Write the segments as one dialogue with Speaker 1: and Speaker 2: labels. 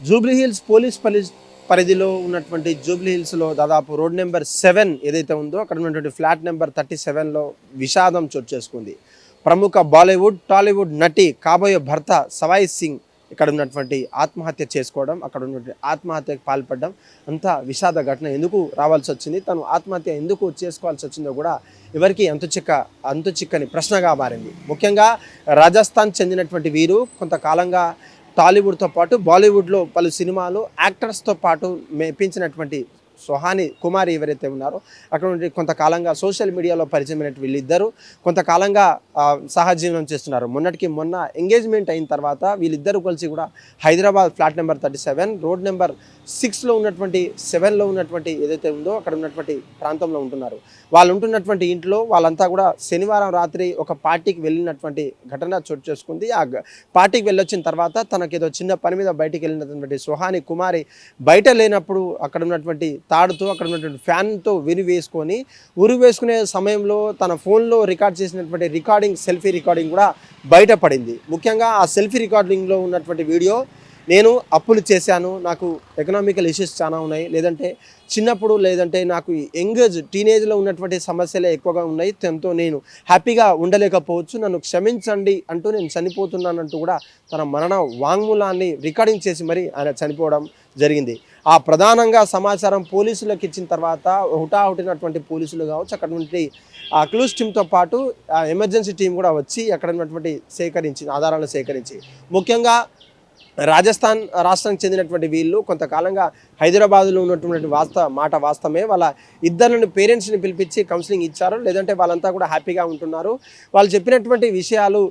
Speaker 1: Jubilee hills police పలి పరిధిలో ఉన్నటువంటి జూబ్లీ హిల్స్లో దాదాపు రోడ్ నెంబర్ సెవెన్ ఏదైతే ఉందో అక్కడ ఉన్నటువంటి ఫ్లాట్ నెంబర్ థర్టీ సెవెన్లో విషాదం చోటు చేసుకుంది. ప్రముఖ బాలీవుడ్ టాలీవుడ్ నటి కాబోయే భర్త సవాయ్ సింగ్ ఇక్కడ ఉన్నటువంటి ఆత్మహత్య చేసుకోవడం అక్కడ ఉన్నటువంటి ఆత్మహత్యకు పాల్పడడం అంతా విషాద ఘటన ఎందుకు రావాల్సి వచ్చింది తను ఆత్మహత్య ఎందుకు చేసుకోవాల్సి వచ్చిందో కూడా ఎవరికి అంతు చిక్క అంత చిక్కని ప్రశ్నగా మారింది. ముఖ్యంగా రాజస్థాన్ చెందినటువంటి వీరు కొంతకాలంగా టాలీవుడ్తో పాటు బాలీవుడ్లో పలు సినిమాలు యాక్టర్స్తో పాటు మెప్పించినటువంటి సుహాని కుమారి ఎవరైతే ఉన్నారో అక్కడ నుండి కొంతకాలంగా సోషల్ మీడియాలో పరిచయమైనటువంటి వీళ్ళిద్దరూ కొంతకాలంగా సహజీవనం చేస్తున్నారు. మొన్నటికి మొన్న ఎంగేజ్మెంట్ అయిన తర్వాత వీళ్ళిద్దరూ కలిసి కూడా Hyderabad flat number thirty seven road number సిక్స్లో ఉన్నటువంటి సెవెన్లో ఉన్నటువంటి ఏదైతే ఉందో అక్కడ ఉన్నటువంటి ప్రాంతంలో ఉంటున్నారు. వాళ్ళు ఉంటున్నటువంటి ఇంట్లో వాళ్ళంతా కూడా శనివారం రాత్రి ఒక పార్టీకి వెళ్ళినటువంటి ఘటన చోటు చేసుకుంది. ఆ పార్టీకి వెళ్ళొచ్చిన తర్వాత తనకేదో చిన్న పని మీద బయటికి వెళ్ళినటువంటి సుహాని కుమారి బయట లేనప్పుడు అక్కడ ఉన్నటువంటి తాడుతూ అక్కడ ఉన్నటువంటి ఫ్యాన్తో విరి వేసుకొని ఉరి వేసుకునే సమయంలో తన ఫోన్లో రికార్డ్ చేసినటువంటి రికార్డింగ్ సెల్ఫీ రికార్డింగ్ కూడా బయటపడింది. ముఖ్యంగా ఆ సెల్ఫీ రికార్డింగ్లో ఉన్నటువంటి వీడియో నేను అప్పులు చేశాను. నాకు ఎకనామికల్ ఇష్యూస్ చాలా ఉన్నాయి. లేదంటే చిన్నప్పుడు లేదంటే నాకు యంగేజ్ టీనేజ్లో ఉన్నటువంటి సమస్యలే ఎక్కువగా ఉన్నాయి. దాంతో నేను హ్యాపీగా ఉండలేకపోవచ్చు. నన్ను క్షమించండి అంటూ నేను చనిపోతున్నానంటూ కూడా తన మరణ వాంగ్మూలాన్ని రికార్డింగ్ చేసి మరి ఆయన చనిపోవడం జరిగింది. ఆ ప్రధానంగా సమాచారం పోలీసులకు ఇచ్చిన తర్వాత హుటాహుటినటువంటి పోలీసులు కావచ్చు అక్కడ నుండి ఆ క్లూస్ టీంతో పాటు ఆ ఎమర్జెన్సీ టీం కూడా వచ్చి అక్కడ ఉన్నటువంటి సేకరించి ఆధారాలను సేకరించి. ముఖ్యంగా రాజస్థాన్ రాష్ట్రానికి చెందినటువంటి వీళ్ళు కొంతకాలంగా హైదరాబాద్లో ఉన్నటువంటి వాస్త మాట వాస్తవమే. వాళ్ళ ఇద్దరిని పేరెంట్స్ని పిలిపించి కౌన్సిలింగ్ ఇచ్చారు. లేదంటే వాళ్ళంతా కూడా హ్యాపీగా ఉంటున్నారు. వాళ్ళు చెప్పినటువంటి విషయాలు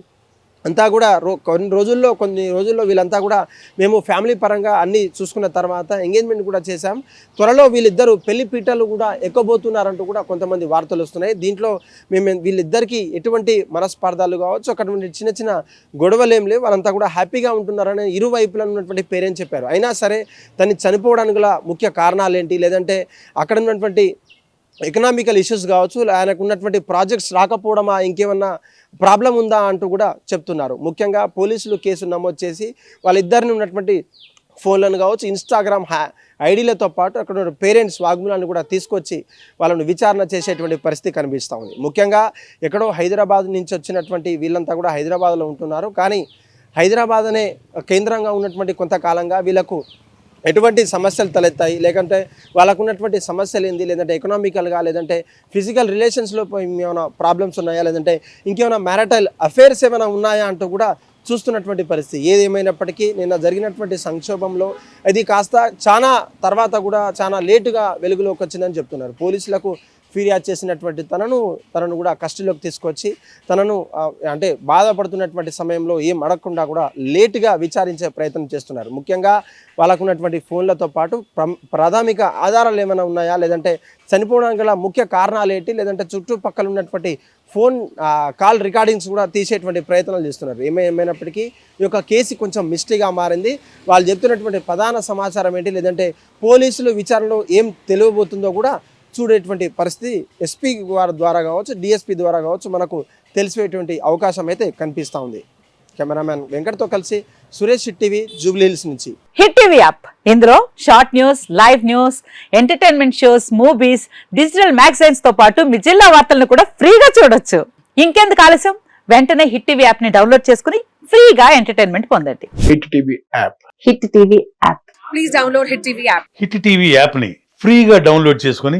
Speaker 1: అంతా కూడా రో కొన్ని రోజుల్లో కొన్ని రోజుల్లో వీళ్ళంతా కూడా మేము ఫ్యామిలీ పరంగా అన్నీ చూసుకున్న తర్వాత ఎంగేజ్మెంట్ కూడా చేశాం. త్వరలో వీళ్ళిద్దరూ పెళ్ళి పీటలు కూడా ఎక్కబోతున్నారంటూ కూడా కొంతమంది వార్తలు వస్తున్నాయి. దీంట్లో మేము వీళ్ళిద్దరికీ ఎటువంటి మనస్పార్థాలు కావచ్చు అక్కడ చిన్న చిన్న గొడవలు ఏం లేవు. వాళ్ళంతా కూడా హ్యాపీగా ఉంటున్నారని ఇరువైపులా ఉన్నటువంటి పేరెంట్స్ చెప్పారు. అయినా సరే తను చనిపోవడానికి గల ముఖ్య కారణాలు ఏంటి? లేదంటే అక్కడ ఉన్నటువంటి ఎకనామికల్ ఇష్యూస్ కావచ్చు ఆయనకు ఉన్నటువంటి ప్రాజెక్ట్స్ రాకపోవడమా ఇంకేమన్నా ప్రాబ్లం ఉందా అంటూ కూడా చెప్తున్నారు. ముఖ్యంగా పోలీసులు కేసు నమోదు చేసి వాళ్ళిద్దరిని ఉన్నటువంటి ఫోన్లను కావచ్చు ఇన్స్టాగ్రామ్ హ్యా ఐడీలతో పాటు అక్కడ ఉన్న పేరెంట్స్ వాగ్మూలాన్ని కూడా తీసుకొచ్చి వాళ్ళను విచారణ చేసేటువంటి పరిస్థితి కనిపిస్తూ ఉంది. ముఖ్యంగా ఎక్కడో హైదరాబాద్ నుంచి వచ్చినటువంటి వీళ్ళంతా కూడా హైదరాబాద్లో ఉంటున్నారు. కానీ హైదరాబాద్ అనే కేంద్రంగా ఉన్నటువంటి కొంతకాలంగా వీళ్ళకు ఎటువంటి సమస్యలు తలెత్తాయి? లేకంటే వాళ్ళకు ఉన్నటువంటి సమస్యలు ఏంది? లేదంటే ఎకనామికల్గా లేదంటే ఫిజికల్ రిలేషన్స్లో ఏమైనా ప్రాబ్లమ్స్ ఉన్నాయా? లేదంటే ఇంకేమైనా మ్యారటైల్ అఫేర్స్ ఏమైనా ఉన్నాయా అంటూ కూడా చూస్తున్నటువంటి పరిస్థితి. ఏది నిన్న జరిగినటువంటి సంక్షోభంలో అది కాస్త చాలా తర్వాత కూడా చాలా లేటుగా వెలుగులోకి వచ్చిందని చెప్తున్నారు. పోలీసులకు ఫిర్యాదు చేసినటువంటి తనను తనను కూడా కస్టడీలోకి తీసుకొచ్చి తనను అంటే బాధపడుతున్నటువంటి సమయంలో ఏం అడగకుండా కూడా లేటుగా విచారించే ప్రయత్నం చేస్తున్నారు. ముఖ్యంగా వాళ్ళకున్నటువంటి ఫోన్లతో పాటు ప్రాథమిక ఆధారాలు ఏమైనా ఉన్నాయా? లేదంటే చనిపోవడానికి గల ముఖ్య కారణాలు ఏంటి? లేదంటే చుట్టుపక్కల ఉన్నటువంటి ఫోన్ కాల్ రికార్డింగ్స్ కూడా తీసేటువంటి ప్రయత్నాలు చేస్తున్నారు. ఏమై ఏమైనప్పటికీ ఈ యొక్క కేసు కొంచెం మిస్టరీగా మారింది. వాళ్ళు చెప్తున్నటువంటి ప్రధాన సమాచారం ఏంటి? లేదంటే పోలీసులు విచారణలో ఏం తెలియబోతుందో కూడా చూడేటువంటి పరిస్థితి ఎస్పీ వారి ద్వారా కావచ్చు డిఎస్పీ ద్వారా కావచ్చు మనకు తెలిసేటువంటి అవకాశం అయితే కనిపిస్తూ ఉంది. కెమెరామ్యాన్ వెంకట్తో కలిసి సురేష్ టీవీ జూబ్లీ హిల్స్ నుంచి.
Speaker 2: Hit TV app. ఇందులో short news live news entertainment shows movies digital మ్యాగజైన్స్తో పాటు మీ జిల్లా వార్తలను కూడా ఫ్రీగా చూడొచ్చు. ఇంకెందుకు ఆలస్యం? వెంటనే హిట్ టీవీ యాప్ని డౌన్లోడ్ చేసుకుని ఫ్రీగా ఎంటర్టైన్మెంట్ పొందండి.
Speaker 3: Hit TV app.
Speaker 2: Hit TV app.
Speaker 4: Please download Hit TV app.
Speaker 5: Hit TV యాప్ని ఫ్రీగా డౌన్లోడ్ చేసుకొని